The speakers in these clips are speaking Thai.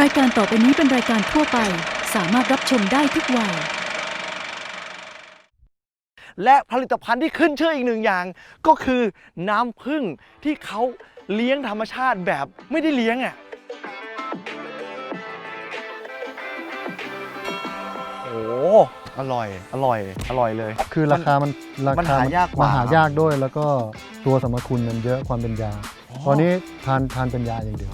รายการต่อไปนี้เป็นรายการทั่วไป สามารถรับชมได้ทุกวัย และผลิตภัณฑ์ที่ขึ้นชื่ออีกหนึ่งอย่าง ก็คือน้ำผึ้งที่เขาเลี้ยงธรรมชาติแบบไม่ได้เลี้ยงอะโอ้อร่อย อร่อย อร่อยเลย คือราคามันรามันคาหายากกว่ามันหายากด้วย แล้วก็ตัวสมรรถคุณมันเยอะความเป็นยาอ๋อตอนนี้ทานทานเป็นยาอย่างเดียว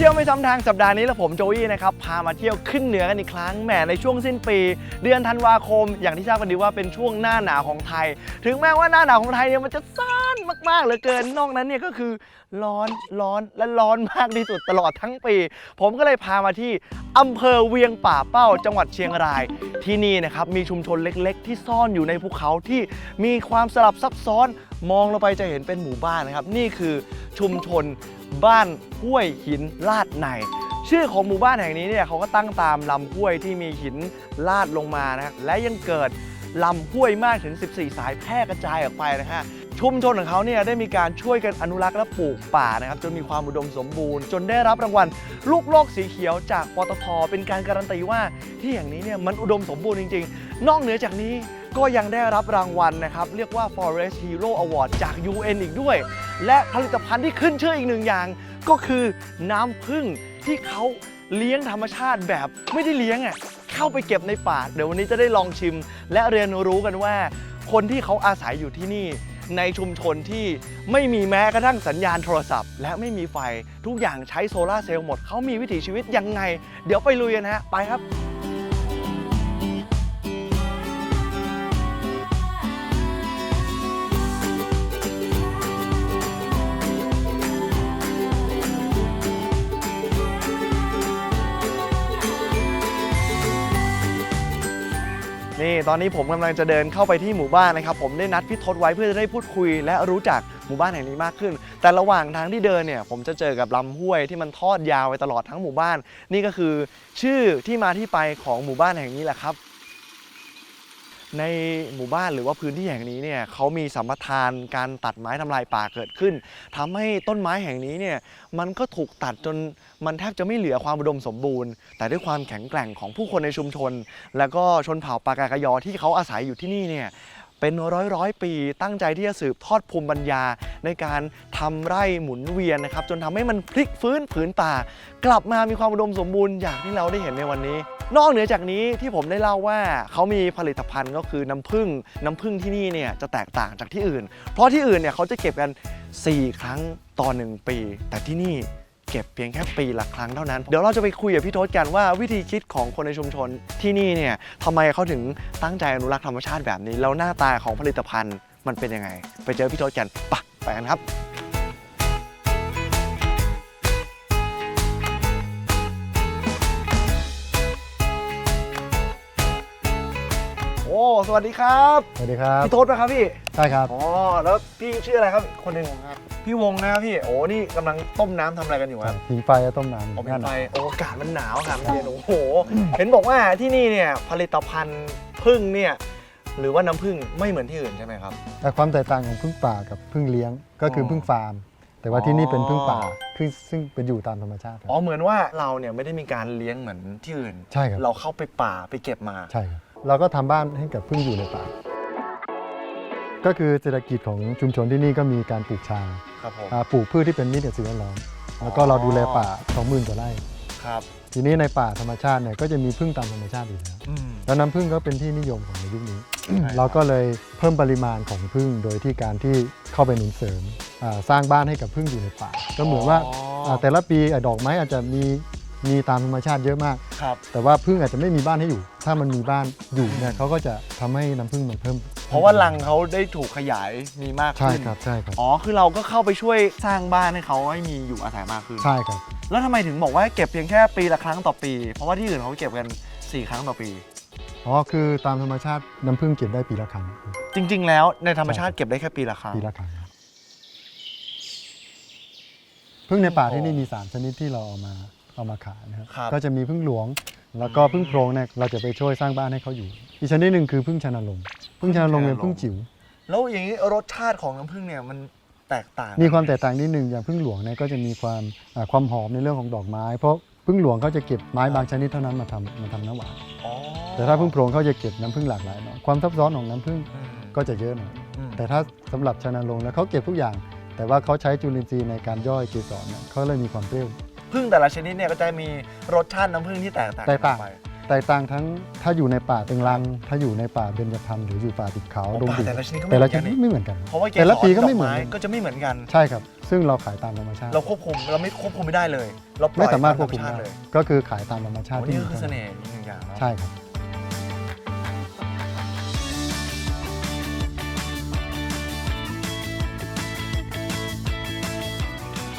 เที่ยวไม่ซ้ำทางสัปดาห์นี้และผมโจวี่นะครับพามาเที่ยวขึ้นเหนือกันอีกครั้งแหมในช่วงสิ้นปี เดือนธันวาคม อย่างที่ทราบกันดีว่าเป็นช่วงหน้าหนาวของไทย ถึงแม้ว่าหน้าหนาวของไทยเนี่ยมันจะสั้นมากๆเหลือเกินนอกนั้นเนี่ยก็คือร้อนร้อนและร้อนมากที่สุดตลอดทั้งปี ผมก็เลยพามาที่อำเภอเวียงป่าเป้า จังหวัดเชียงราย ที่นี่นะครับมีชุมชนเล็ก ๆ ที่ซ่อนอยู่ในภูเขาที่มีความสลับซับซ้อน มองลงไปจะเห็นเป็นหมู่บ้านนะครับ นี่คือชุมชนบ้านห้วยหินลาดในชื่อของหมู่บ้านแห่งนี้เนี่ยเขาก็ตั้งตามลำห้วยที่มีหินลาดลงมานะครับและยังเกิด ลำห้วยมากถึง 14 สายแพร่กระจายออกไปนะฮะชุมชนของเขาเนี่ยได้มีการช่วยกันอนุรักษ์และปลูกป่านะครับจนมีความอุดมสมบูรณ์ จนได้รับรางวัลลูกโลกสีเขียวจากปตทเป็นการการันตีว่าที่อย่างนี้เนี่ยมันอุดมสมบูรณ์จริง ๆ นอกเหนือจากนี้ก็ยังได้รับรางวัลนะครับ เรียกว่า Forest Hero Award จาก UN อีกด้วย และผลิตภัณฑ์ที่ขึ้นชื่ออีกหนึ่งอย่าง ก็คือน้ำผึ้งที่เขาเลี้ยงธรรมชาติแบบไม่ได้เลี้ยงอะ เข้าไปเก็บในป่า เดี๋ยววันนี้จะได้ลองชิม และเรียนรู้กันว่า คนที่เขาอาศัยอยู่ที่นี่ ในชุมชนที่ไม่มีแม้กระทั่งสัญญาณโทรศัพท์ และไม่มีไฟทุกอย่างใช้โซลาร์เซลล์หมดเขามีวิถีชีวิตยังไง เดี๋ยวไปลุยกันฮะไปครับ ตอนนี้ผมกำลังจะเดินเข้าไปที่หมู่บ้านนะครับ ผมได้นัดพี่ทศไว้เพื่อจะได้พูดคุย และรู้จักหมู่บ้านแห่งนี้มากขึ้น แต่ระหว่างทางที่เดินเนี่ยผมจะเจอกับลำห้วยที่มันทอดยาวไปตลอดทั้งหมู่บ้าน นี่ก็คือชื่อที่มาที่ไปของหมู่บ้านแห่งนี้แหละครับ ในหมู่บ้านหรือว่าพื้นที่แห่งนี้เนี่ยเขามีสัมปทานการตัดไม้ทำลายป่าเกิดขึ้นทำให้ต้นไม้แห่งนี้เนี่ยมันก็ถูกตัดจนมันแทบจะไม่เหลือความอุดมสมบูรณ์ แต่ด้วยความแข็งแกร่งของผู้คนในชุมชน แล้วก็ชนเผ่าปากากยอที่เขาอาศัยอยู่ที่นี่เนี่ย เป็นร้อยร้อยปี ตั้งใจที่จะสืบทอดภูมิปัญญา ในการทำไร่หมุนเวียนนะครับ จนทำให้มันพลิกฟื้นผืนป่า กลับมามีความอุดมสมบูรณ์อย่างที่เราได้เห็นในวันนี้ นอกเหนือจากนี้ที่ผมได้เล่าว่าเขามีผลิตภัณฑ์ก็คือน้ำผึ้งน้ำผึ้งที่นี่เนี่ยจะแตกต่างจากที่อื่น เพราะที่อื่นเนี่ยเขาจะเก็บกัน 4 ครั้งต่อ 1 ปี แต่ที่นี่ เก็บเพียงแค่ปีละครั้งเท่านั้น เดี๋ยวเราจะไปคุยกับพี่ทศกันว่าวิธีคิดของคนในชุมชนที่นี่เนี่ยทำไมเขาถึงตั้งใจอนุรักษ์ธรรมชาติแบบนี้ แล้วหน้าตาของผลิตภัณฑ์มันเป็นยังไง ไปเจอพี่ทศกันปะไปกันครับ สวัสดีครับสวัสดีครับพี่ทศนะครับพี่ใช่ครับอ๋อแล้วพี่ชื่ออะไรครับคนหนึ่งครับพี่วงนะครับพี่โอ้นี่กำลังต้มน้ำทำอะไรกันอยู่ครับหิงไฟต้มน้ำผมนั่นไปน่ะโอ้อากาศมันหนาวค่ะมันเย็นโอ้โห เห็นบอกว่าที่นี่เนี่ยผลิตภัณฑ์พึ่งเนี่ยหรือว่าน้ำพึ่งไม่เหมือนที่อื่นใช่ไหมครับแต่ความแตกต่างของพึ่งป่ากับพึ่งเลี้ยงก็คือออพึ่งฟาร์มแต่ว่าที่นี่เป็นพึ่งป่าอ๋อคือซึ่งเป็นอยู่ตามธรรมชาติครับอ๋อ เหมือนว่าเราเนี่ยไม่ได้มีการเลี้ยงเหมือนที่อื่น ใช่ครับ เราเข้าไปป่าไปเก็บมา ใช่ครับ เราก็ทำบ้านให้กับพึ่งอยู่ในป่า ก็คือเศรษฐกิจของชุมชนที่นี่ก็มีการปลูกชาครับผมอ่าปลูกพืชที่เป็นมิตรกับสิ่งแวดล้อม แล้วก็เราดูแลป่า20,000กว่าไร่ครับทีนี้ในป่าธรรมชาติเนี่ยก็จะมีพึ่งตามธรรมชาติอยู่แล้วอืมแล้วน้ำพึ่งก็เป็นที่นิยมของในยุคนี้ใช่ครับเราก็เลยเพิ่มปริมาณของพึ่งโดยที่การที่เข้าไปหนุนเสริมอ่าสร้างบ้านให้กับพึ่งอยู่ในป่า ก็เหมือนว่าอ๋ออ่าแต่ละปีอะดอกไม้อาจจะมี มีตามธรรมชาติเยอะมาก ครับ แต่ว่าพึ่งอาจจะไม่มีบ้านให้อยู่ ถ้ามันมีบ้านอยู่เนี่ยเขาก็จะทำให้น้ำพึ่งมันเพิ่มเพราะว่ารังเขาได้ถูกขยายมีมากใช่ขึ้นครับใช่ครับอ๋อคือเราก็เข้าไปช่วยสร้างบ้านให้เขาให้มีอยู่อาศัยมากขึ้น ใช่ครับ แล้วทำไมถึงบอกว่าเก็บเพียงแค่ปีละครั้งต่อปี เพราะว่าที่อื่นเขาเก็บกัน 4 ครั้งต่อปี อ๋อคือตามธรรมชาติน้ำพึ่งเก็บได้ปีละครั้งจริง ๆ แล้วในธรรมชาติเก็บได้แค่ปีละครั้ง ปีละครั้งพึ่งในป่าที่นี่มีสามชนิดที่เราเอามา เอามาขายนะครับครับ ก็จะมีพึ่งหลวง แล้วก็พึ่งโพรงเนี่ยเราจะไปช่วยสร้างบ้านให้เขาอยู่ อีกชนิดหนึ่งคือพึ่งชนลงค์พึ่งชนลงค์เป็นพึ่งจิ๋ว แล้วอย่างนี้รสชาติของน้ำผึ้งเนี่ยมันแตกต่างมีความแตกต่างนิดหนึ่งอย่างพึ่งหลวงเนี่ยก็จะมีความอ่าความหอมในเรื่องของดอกไม้ เพราะพึ่งหลวงเขาจะเก็บไม้บางชนิดเท่านั้นมาทำมาทำน้ำหวาน อ๋อแต่ถ้าพึ่งโพรงเขาจะเก็บน้ำพึ่งหลากหลายหน่อยความซับซ้อนของน้ำพึ่งอืมก็จะเยอะหน่อย อืมแต่ถ้าสำหรับชนลงค์แล้วเขาเก็บทุกอย่าง แต่ว่าเขาใช้จุลินทรีย์ในการย่อยเกสรเนี่ยเขาเลยมีความเปรี้ยว ผึ้งแต่ละชนิดเนี่ยก็จะมีรสชาติน้ำผึ้งที่แตกต่างแตกต่างไปแตกต่างทั้งถ้าอยู่ในป่าเต็งรัง ถ้าอยู่ในป่าเบญจพรรณหรืออยู่ป่าติดเขาอ๋อดงป่าดิบแต่ละชนิดก็ไม่แต่เหมืละอนชกันนิดนี่ไม่เหมือนกัน เพราะว่าเกสรแต่ละปีก็ดอไม่เหมือนไม้กันก็จะไม่เหมือนกัน ใช่ครับ ซึ่งเราขายตามธรรมชาติ เราควบคุมเราไม่ควบคุมไม่ได้เลย เราปล่ไม่อยสามารถตควบคุมธรรชาได้ติเลยก็คือขายตามธรรมชาติโอ้ที่นี่มีก็คือเท่าเสนั้นน่ห์อีกหนึ่งอย่างเนาะ ใช่ครับ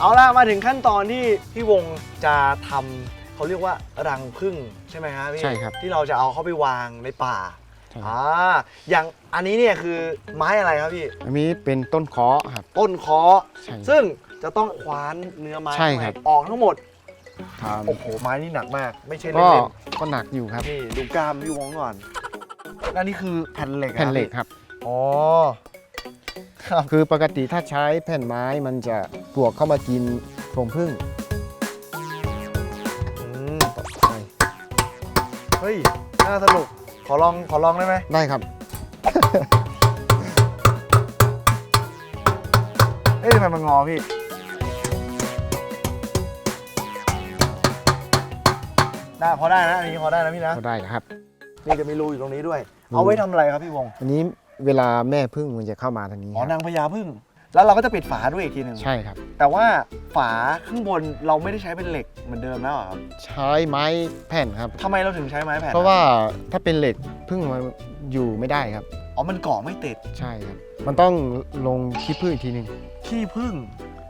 เอาล่ะมาถึงขั้นตอนที่พี่วงจะทำเขาเรียกว่ารังผึ้งใช่ไหมครับพี่ใช่ครับ ที่เราจะเอาเข้าไปวางในป่าใช่ครับอ่าอย่างอันนี้เนี่ยคือไม้อะไรครับพี่ อันนี้เป็นต้นเคาะครับ ต้นเคาะใช่ ซึ่งจะต้องคว้านเนื้อไม้ใช่ครับ ออกทั้งหมด ครับโอ้โห ไม้นี่หนักมาก ไม่ใช่ก็เล่นก็หนักอยู่ครับ ๆนี่ดูกล้ามพี่วงก่อนแล้วนี่คือแผ่นเหล็กอะแผ่นเหล็กพี่ครับ อ๋อครับคือปกติถ้าใช้แผ่นไม้มันจะ ปลวกเข้ามากินผงผึ้งอืมใช่เฮ้ย น่าสนุก ขอลอง ขอลองได้ไหม ได้ครับ เอ้ยทำไมมันงอพี่ ได้พอได้นะอันนี้พอได้นะพี่นะ ก็ได้ครับ นี่จะมีรูอยู่ตรงนี้ด้วยรูเอาไว้ทำอะไรครับพี่วง อันนี้เวลาแม่ผึ้งมันจะเข้ามาทางนี้อ๋อครับนางพญาพึ่ง แล้วเราก็จะปิดฝาด้วยอีกทีหนึ่งใช่ครับ แต่ว่าฝาข้างบนเราไม่ได้ใช้เป็นเหล็กเหมือนเดิมแล้วเหรอครับใช้ไม้แผ่นครับ ทำไมเราถึงใช้ไม้แผ่นเพราะว่าถ้าเป็นเหล็กผึ้งมันอยู่ไม่ได้ครับ อ๋อมันเกาะไม่ติดใช่ครับ มันต้องลงขี้ผึ้งอีกทีหนึงขี้พึ่ง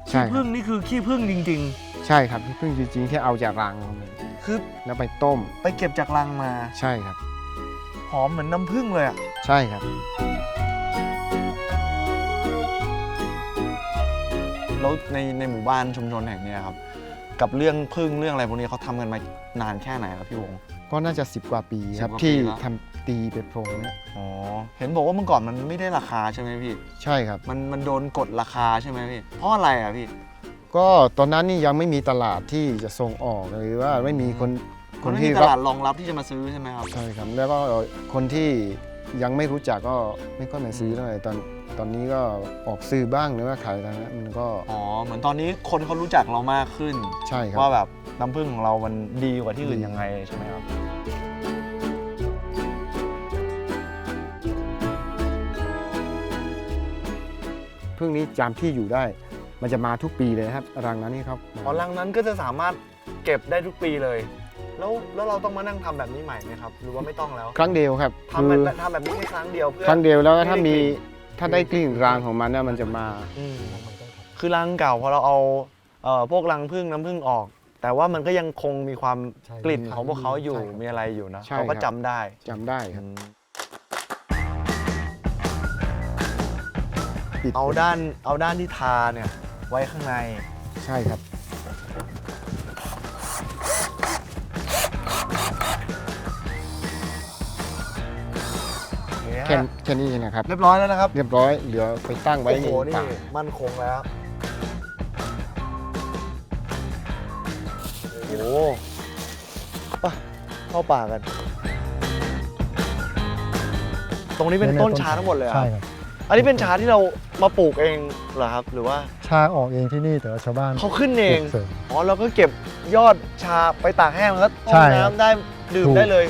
ใช่ขี้ครัพึ่บงนี่คือขี้พึ่งจริง ใช่ครับขี้ผึ้งจริงๆที่เอาจากรังมาๆคือแล้วไปต้มไปเก็บจากรังมา ใช่ครับ หอมเหมือนน้ำผึ้งเลยอะใช่ครับ แล้วในในหมู่บ้านชุมชนแห่งเนี้ยครับ กับเรื่องพึ่งเรื่องอะไรพวกนี้เขาทำกันมานานแค่ไหนครับพี่วง ก็น่าจะ 10 กว่าปีครับ 10กว่าปีที่แล้วทำตีเป็นโพรงเนี่ยอ๋อเห็นบอกว่าเมื่อก่อนมันไม่ได้ราคาใช่ไหมพี่ ใช่ครับ มันมันโดนกดราคาใช่ไหมพี่ เพราะอะไรอะพี่ ก็ตอนนั้นนี่ยังไม่มีตลาดที่จะส่งออกหรือว่าไม่มีคนคคนนไม่ที่มีตรับลาดรองรับที่จะมาซื้อใช่ไหมครับ ใช่ครับ แล้วก็คนที่ ยังไม่รู้จักก็ไม่ค่อยมาซื้อเท่าไหร่ตอนตอนนี้ก็ออกซื้อบ้างหรือว่าขายทางนั้นมันก็อ๋อเหมือนตอนนี้คนเขารู้จักเรามากขึ้นใช่ครับว่าแบบน้ำผึ้งของเรามันดีกว่าที่อื่นดียังไงใช่ไหมครับ พึ่งนี้จำที่อยู่ได้ มันจะมาทุกปีเลยนะครับรังนั้นนี่ครับ อ๋อรังนั้นก็จะสามารถเก็บได้ทุกปีเลย แล้วแล้วเราต้องมานั่งทำแบบนี้ใหม่ไหมครับ หรือว่าไม่ต้องแล้วครั้งเดียวครับทำคืแบบอทำแบบนี้แค่ครั้งเดียวเพื่อ ครั้งเดียวแล้วถ้าไม่ได้มีกลิ่นถ้าได้กลิ่นรางของมันเนี่ยมันจะมา อืมคือรังเก่าพอเราเอาเอ่อพวกรังผึ้งน้ำผึ้งออก แต่ว่ามันก็ยังคงมีความใช่กลิ่นของพวกเขาอยู่ใช่ครับ มีอะไรอยู่นะใช่เขาก็ครับจำได้จำได้ครับปิดเอาด้านเอาด้านที่ทาเนี่ยไว้ข้างใน ใช่ครับ ค่แค่นี้เองนะครับ เรียบร้อยแล้วนะครับเรียบร้อยเหลือไปตั้งไว้โอ้ในโหนี่ป่ามั่นคงแล้วโอ้โหไปเข้าป่ากัน ตรงนี้เป็นต้นชาทั้งหมดเลยเหรอใช่ครับอันนี้เป็นชาที่เรามาปลูกเองเหรอครับ หรือว่าชาออกเองที่นี่แต่ว่าชาวบ้านเขาขึ้นเอง ปลูกเสริม อ๋อเราก็เก็บยอดชาไปตากแห้งแล้วต้ใช่มครับ น้ำได้ดื่มถูกได้เลย